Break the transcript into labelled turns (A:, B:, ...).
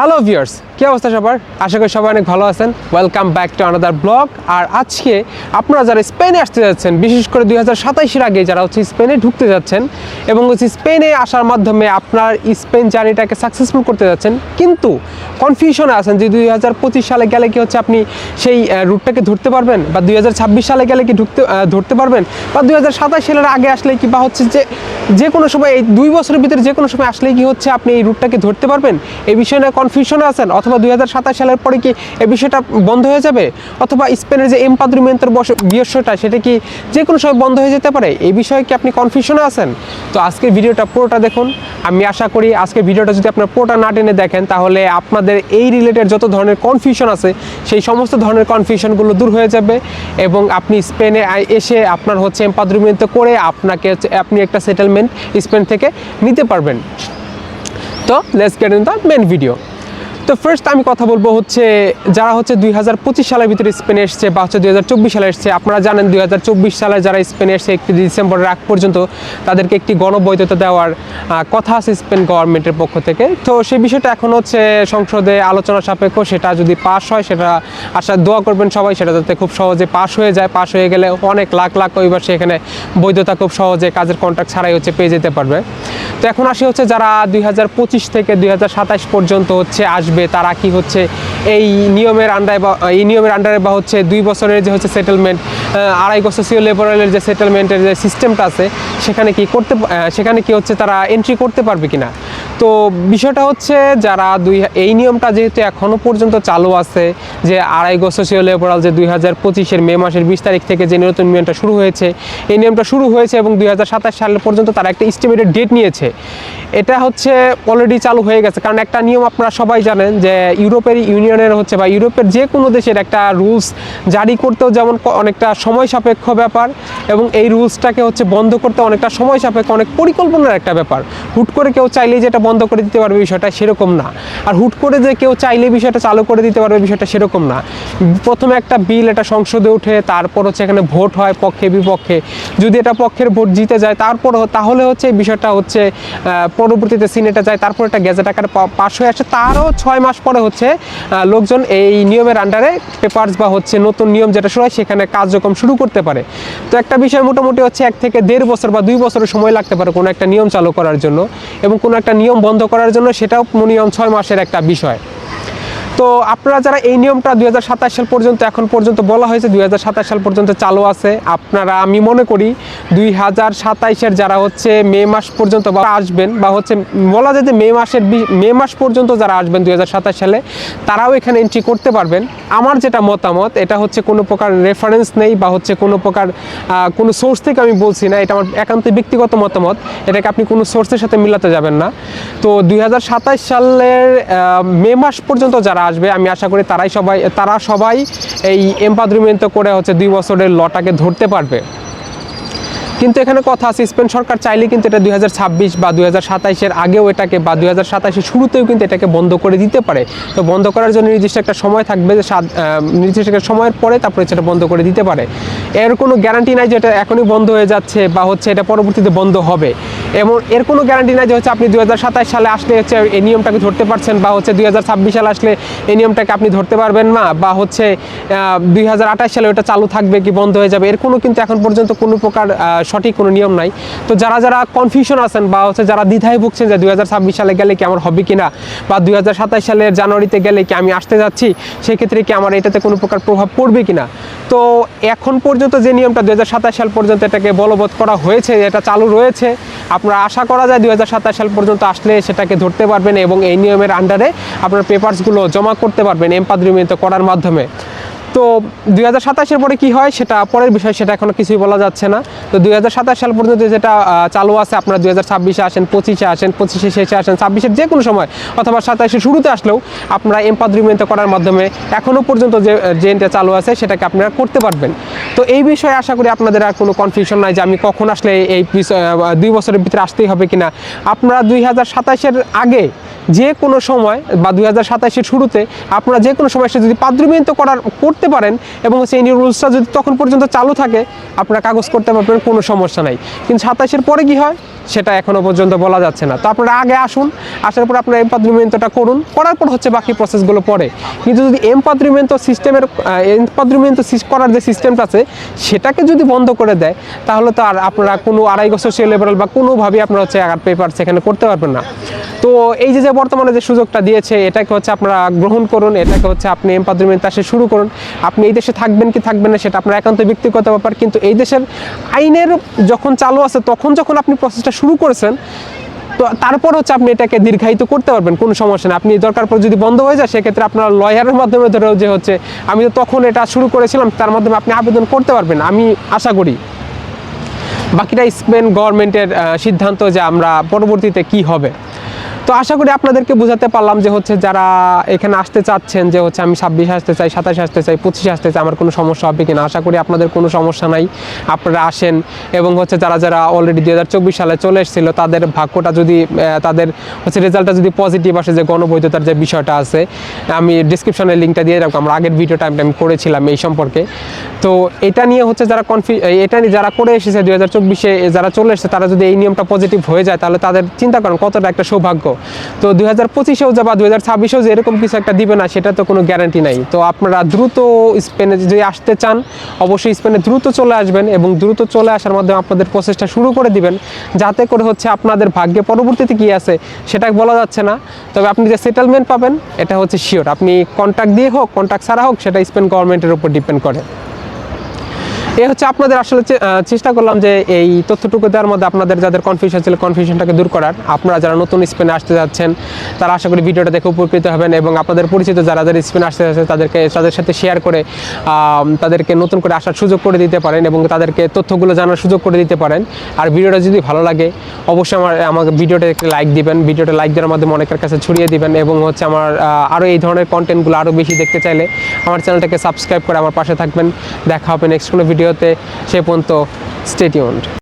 A: Hello viewers কি অবস্থা সবার? আশা করি সবাই অনেক ভালো আছেন। Welcome back to another blog আর আজকে আপনারা যারা স্পেনে আসতে যাচ্ছেন, বিশেষ করে দুই হাজার সাতাইশের আগে যারা হচ্ছে স্পেনে ঢুকতে যাচ্ছেন এবং হচ্ছে স্পেনে আসার মাধ্যমে আপনার স্পেন জার্নিটাকে সাকসেসফুল করতে যাচ্ছেন, কিন্তু কনফিউশনে আছেন যে দুই হাজার পঁচিশ সালে গেলে কি হচ্ছে আপনি সেই রুটটাকে ধরতে পারবেন? বা দুই হাজার ছাব্বিশ সালে গেলে কি ঢুকতে ধরতে পারবেন? বা দুই হাজার সাতাশ সালের আগে আসলে কি বা হচ্ছে যে যে কোনো সময় এই দুই বছরের ভিতরে যে কোনো সময় আসলে কি হচ্ছে আপনি এই রুটটাকে ধরতে পারবেন? এই বিষয়ে কনফিউশনে আছেন? অথবা দুই হাজার সাতাশ সালের পরে কি এই বিষয়টা বন্ধ হয়ে যাবে? অথবা স্পেনের যে এমপাদ্রিমেন্টের বস বিয়সটা সেটা কি যে কোনো সময় বন্ধ হয়ে যেতে পারে? এই বিষয়ে কি আপনি কনফিউশনে আছেন? তো আজকের ভিডিওটা পুরোটা দেখুন। আমি আশা করি আজকের ভিডিওটা যদি আপনার পুরোটা না টেনে দেখেন, তাহলে আপনাদের এই রিলেটেড যত ধরনের কনফিউশন আছে, সেই সমস্ত ধরনের কনফিউশনগুলো দূর হয়ে যাবে এবং আপনি স্পেনে এসে আপনার হচ্ছে এম্পাদ্রিমেন্ট করে আপনাকে আপনি একটা সেটেলমেন্ট স্পেন থেকে নিতে পারবেন। তো let's get the main video তো ফার্স্ট আমি কথা বলব হচ্ছে যারা হচ্ছে দুই হাজার পঁচিশ সালের ভিতরে স্পেনে এসছে বা হচ্ছে দুই হাজার চব্বিশ সালে এসছে, আপনারা জানেন দুই হাজার চব্বিশ সালে যারা স্পেনে এসছে একটি ডিসেম্বরের আগ পর্যন্ত তাদেরকে একটি গণবৈধতা দেওয়ার কথা আছে স্পেন গভর্নমেন্টের পক্ষ থেকে। তো সেই বিষয়টা এখন হচ্ছে সংসদে আলোচনা সাপেক্ষ, সেটা যদি পাস হয় সেটা আশা দোয়া করবেন সবাই, সেটা যাতে খুব সহজে পাস হয়ে যায়। পাস হয়ে গেলে অনেক লাখ লাখ অভিবাসী এখানে বৈধতা খুব সহজে কাজের কন্ট্রাক্ট ছাড়াই হচ্ছে পেয়ে যেতে পারবে। তো এখন আসি হচ্ছে যারা দুই হাজার পঁচিশ থেকে দুই হাজার সাতাশ পর্যন্ত হচ্ছে আসবে তারা কি হচ্ছে এই নিয়মের আন্ডারে বা, এই নিয়মের আন্ডারে বা হচ্ছে দুই বছরের যে হচ্ছে সেটেলমেন্ট আড়াই বছর সিও লেবারেলের যে সেটেলমেন্টের যে সিস্টেমটা আছে, সেখানে কি করতে সেখানে কি হচ্ছে তারা এন্ট্রি করতে পারবে কিনা? তো বিষয়টা হচ্ছে যারা দুই, এই নিয়মটা যেহেতু এখনও পর্যন্ত চালু আছে, যে আড়াই বছর সিও লেবারাল যে দুই হাজার পঁচিশের মে মাসের বিশ তারিখ থেকে যে নতুন নিয়মটা শুরু হয়েছে, এই নিয়মটা শুরু হয়েছে এবং দুই হাজার সাতাশ সাল পর্যন্ত তারা একটা ইস্টিমেটেড ডেট নিয়েছে। এটা হচ্ছে অলরেডি চালু হয়ে গেছে। কারণ একটা নিয়ম আপনারা সবাই জানেন যে ইউরোপের ইউনিয়নের হচ্ছে বা ইউরোপের যে কোনো দেশের একটা রুলস জারি করতেও যেমন অনেকটা সময় সাপেক্ষ ব্যাপার এবং এই রুলসটাকে হচ্ছে বন্ধ করতে অনেকটা সময় সাপেক্ষ, অনেক পরিকল্পনার একটা ব্যাপার। হুট করে কেউ চাইলেই যেটা বন্ধ করে দিতে পারবে বিষয়টা সেরকম না। আর হুট করে যে কেউ চাইলে বিষয়টা চালু করে দিতে পারবে বিষয়টা সেরকম না। প্রথমে একটা বিল এটা সংসদে উঠে তারপর হচ্ছে এখানে ভোট হয় পক্ষে, বিপক্ষে। যদি এটা পক্ষের ভোট জিতে যায়, তারপর তাহলে হচ্ছে এই বিষয়টা হচ্ছে পরবর্তীতে সিনেটে যায়, তারপর একটা গ্যাজেট আকারে পাশ হয়ে আসে। তারও ছয় মাস পরে হচ্ছে লোকজন এই নিয়মের আন্ডারে পেপারস বা হচ্ছে নতুন নিয়ম যেটা শুরু হয়, সেখানে কার্যক্রম শুরু করতে পারে। তো একটা বিষয় মোটামুটি হচ্ছে এক থেকে দেড় বছর বা দুই বছরের সময় লাগতে পারে কোনো একটা নিয়ম চালু করার জন্য এবং কোনো একটা নিয়ম বন্ধ করার জন্য সেটাও নিয়ম ছয় মাসের একটা বিষয়। তো আপনারা যারা এই নিয়মটা দুই হাজার সাতাশ সাল পর্যন্ত, এখন পর্যন্ত বলা হয়েছে, দুই হাজার সাল পর্যন্ত চালু আছে, আপনারা, আমি মনে করি দুই হাজার সাতাইশের যারা হচ্ছে মে মাস পর্যন্ত বা আসবেন, বা হচ্ছে বলা যায় যে মে মাসের মে মাস পর্যন্ত যারা আসবেন দুই হাজার সাতাশ সালে, তারাও এখানে এন্ট্রি করতে পারবেন। আমার যেটা মতামত, এটা হচ্ছে কোনো প্রকার রেফারেন্স নেই, বা হচ্ছে কোনো প্রকার কোনো সোর্স থেকে আমি বলছি না, এটা আমার একান্ত ব্যক্তিগত মতামত, এটাকে আপনি কোনো সোর্সের সাথে মিলাতে যাবেন না। তো দুই হাজার সাতাশ সালের মে মাস পর্যন্ত যারা আসবে, আমি আশা করি তারাই সবাই, তারা সবাই এই এম্পাদ্রিমেন্ট করে হচ্ছে দুই বছরের লটাকে ধরতে পারবে। কিন্তু এখানে কথা আছে, স্পেন সরকার চাইলে কিন্তু এটা দু হাজার ছাব্বিশ বা দুই হাজার আগেও এটাকে বা দুই হাজার শুরুতেও কিন্তু এটাকে বন্ধ করে দিতে পারে। তো বন্ধ করার জন্য নির্দিষ্ট একটা সময় থাকবে যে নির্দিষ্ট একটা সময়ের পরে তারপরে সেটা বন্ধ করে দিতে পারে। এর কোনো গ্যারান্টি নাই যে এটা এখনই বন্ধ হয়ে যাচ্ছে বা হচ্ছে এটা পরবর্তীতে বন্ধ হবে। এবং এর কোনো গ্যারান্টি নাই যে হচ্ছে আপনি দু হাজার সাতাশ সালে আসলে হচ্ছে এই নিয়মটাকে ধরতে পারছেন বা হচ্ছে দুই হাজার ছাব্বিশ সালে আসলে এই নিয়মটাকে আপনি ধরতে পারবেন না বা হচ্ছে দুই হাজার আঠাশ সালে ওটা চালু থাকবে কি বন্ধ হয়ে যাবে, এর কোনো কিন্তু এখন পর্যন্ত কোনো প্রকার সঠিক কোনো নিয়ম নাই। তো যারা যারা কনফিউশন আছেন বা হচ্ছে যারা দ্বিধায় ভুগছেন যে দুই হাজার ছাব্বিশ সালে গেলে কি আমার হবে কিনা বা দুই সালের জানুয়ারিতে গেলে কি আমি আসতে যাচ্ছি, সেক্ষেত্রে কি আমার এটাতে কোনো প্রকার প্রভাব পড়বে কিনা? তো এখন পর্যন্ত যে নিয়মটা দুই হাজার সাতাশ সাল পর্যন্ত এটাকে বলবৎ করা হয়েছে, এটা চালু রয়েছে আপনারা আশা করা যায় দু হাজার সাতাশ সাল পর্যন্ত আসলে সেটাকে ধরতে পারবেন এবং এই নিয়মের আন্ডারে আপনার পেপারসগুলো জমা করতে পারবেন এম্পাদ্রিমিত করার মাধ্যমে। তো দুই হাজার সাতাশের পরে কি হয়? সেটা পরের বিষয়, সেটা এখনও কিছুই বলা যাচ্ছে না। তো দুই হাজার সাতাশ সাল পর্যন্ত যেটা চালু আছে, আপনারা দুই হাজার ছাব্বিশে আসেন, পঁচিশে আসেন, পঁচিশে শেষে আসেন ছাব্বিশের যে কোনো সময়, অথবা সাতাশে শুরুতে আসলেও আপনারা এম্পাদ্রিমেন্ট করার মাধ্যমে এখনও পর্যন্ত যে জেনটা চালু আছে, সেটাকে আপনারা করতে পারবেন। তো এই বিষয়ে আশা করি আপনাদের আর কোনো কনফিউশন নাই যে আমি কখন আসলে এই দুই বছরের ভিতরে আসতেই হবে কিনা। আপনারা দুই হাজার সাতাশের আগে যে কোনো সময় বা দুই হাজার সাতাশের শুরুতে আপনারা যে কোনো সময় এসে যদি পাদ্রবিন্ত করার করতে পারেন এবং হচ্ছে এই রুলসটা যদি তখন পর্যন্ত চালু থাকে, আপনারা কাগজ করতে পারবেন, কোনো সমস্যা নাই। কিন্তু সাতাশের পরে কি হয়? সেটা এখনও পর্যন্ত বলা যাচ্ছে না। তো আপনারা আগে আসুন, আসার পর আপনারা এমপাদ্রিমেন্টটা করুন, করার পর হচ্ছে বাকি প্রসেসগুলো পরে। কিন্তু যদি এমপাদ্রিমেন্ট সিস্টেমের এমপাদ্রিমেন্ট করার যে সিস্টেমটা আছে, সেটাকে যদি বন্ধ করে দেয়, তাহলে তো আর আপনারা কোনো আড়াই সোশিয়াল লেবারাল বা কোনোভাবেই আপনারা হচ্ছে আগার পেপার সেখানে করতে পারবেন না। তো এই যে যে বর্তমানে যে সুযোগটা দিয়েছে, এটাকে হচ্ছে আপনারা গ্রহণ করুন, এটাকে হচ্ছে আপনি এমপাদ্রিমেন্ট চাষে শুরু করুন। আপনি এই দেশে থাকবেন কি থাকবেন না, সেটা আপনার একান্ত ব্যক্তিগত ব্যাপার, কিন্তু এই দেশের আইনের যখন চালু আছে, তখন যখন আপনি প্রসেসটা শুরু করেছেন, তো তারপর হচ্ছে আপনি এটাকে দীর্ঘায়িত করতে পারবেন, কোনো সমস্যা নেই। আপনি দরকার পড়ে যদি বন্ধ হয়ে যায়, সেক্ষেত্রে আপনার লয়ারের মাধ্যমে ধরেও যে হচ্ছে, আমি তো তখন এটা শুরু করেছিলাম, তার মাধ্যমে আপনি আবেদন করতে পারবেন, আমি আশা করি। বাকিটা স্পেন গভর্নমেন্টের সিদ্ধান্ত যে আমরা পরবর্তীতে কি হবে। তো আশা করি আপনাদেরকে বোঝাতে পারলাম যে হচ্ছে যারা এখানে আসতে চাচ্ছেন, যে হচ্ছে আমি ছাব্বিশে আসতে চাই, সাতাশে আসতে চাই, পঁচিশে আসতে চাই, আমার কোনো সমস্যা হবে কিনা? আশা করি আপনাদের কোনো সমস্যা নাই। আপনারা আসেন এবং হচ্ছে যারা যারা অলরেডি দুই হাজার চব্বিশ সালে চলে এসেছিল, তাদের ভাগ্যটা যদি তাদের হচ্ছে রেজাল্টটা যদি পজিটিভ আসে, যে গণবৈধতার যে বিষয়টা আছে, আমি ডিসক্রিপশনে লিঙ্কটা দিয়ে রাখব। আমরা আগের ভিডিওটা আমি আমি করেছিলাম এই সম্পর্কে। তো এটা নিয়ে হচ্ছে যারা কনফি এটা নিয়ে যারা করে এসেছে দু হাজার চব্বিশে যারা চলে এসেছে, তারা যদি এই নিয়মটা পজিটিভ হয়ে যায়, তাহলে তাদের চিন্তা করেন কতটা একটা সৌভাগ্য। তো দুই হাজার পঁচিশেও যা বা দুই হাজার ছাব্বিশেও যে এরকম কিছু একটা দিবে না, সেটা তো কোনো গ্যারান্টি নাই। তো আপনারা দ্রুত স্পেনে যদি আসতে চান, অবশ্যই স্পেনে দ্রুত চলে আসবেন এবং দ্রুত চলে আসার মাধ্যমে আপনাদের প্রসেসটা শুরু করে দিবেন, যাতে করে হচ্ছে আপনাদের ভাগ্যে পরবর্তীতে কী আছে সেটা বলা যাচ্ছে না। তবে আপনি যে সেটেলমেন্ট পাবেন, এটা হচ্ছে শিওর আপনি কন্ট্যাক্ট দিয়ে হোক কন্ট্যাক্ট ছাড়া হোক, সেটা স্পেন গভর্নমেন্টের উপর ডিপেন্ড করে। এ হচ্ছে আপনাদের আসলে চেষ্টা করলাম যে এই তথ্যটুকু দেওয়ার মধ্যে আপনাদের যাদের কনফিউশন ছিল কনফিউশনটাকে দূর করার। আপনারা যারা নতুন স্পেনে আসতে যাচ্ছেন, তারা আশা করি ভিডিওটা দেখে উপকৃত হবেন এবং আপনাদের পরিচিত যারা যারা স্পেনে আসতে যাচ্ছে, তাদেরকে, তাদের সাথে শেয়ার করে তাদেরকে নতুন করে আসার সুযোগ করে দিতে পারেন এবং তাদেরকে তথ্যগুলো জানার সুযোগ করে দিতে পারেন। আর ভিডিওটা যদি ভালো লাগে, অবশ্যই আমার আমাকে ভিডিওটা একটি লাইক দিবেন। ভিডিওটা লাইক দেওয়ার মাধ্যমে অনেকের কাছে ছড়িয়ে দিবেন এবং হচ্ছে আমার আরও এই ধরনের কন্টেন্টগুলো আরও বেশি দেখতে চাইলে আমার চ্যানেলটাকে সাবস্ক্রাইব করে আমার পাশে থাকবেন। দেখা হবে নেক্সট কোনো ভিডিওতে সে পর্যন্ত স্টেটিউন্ড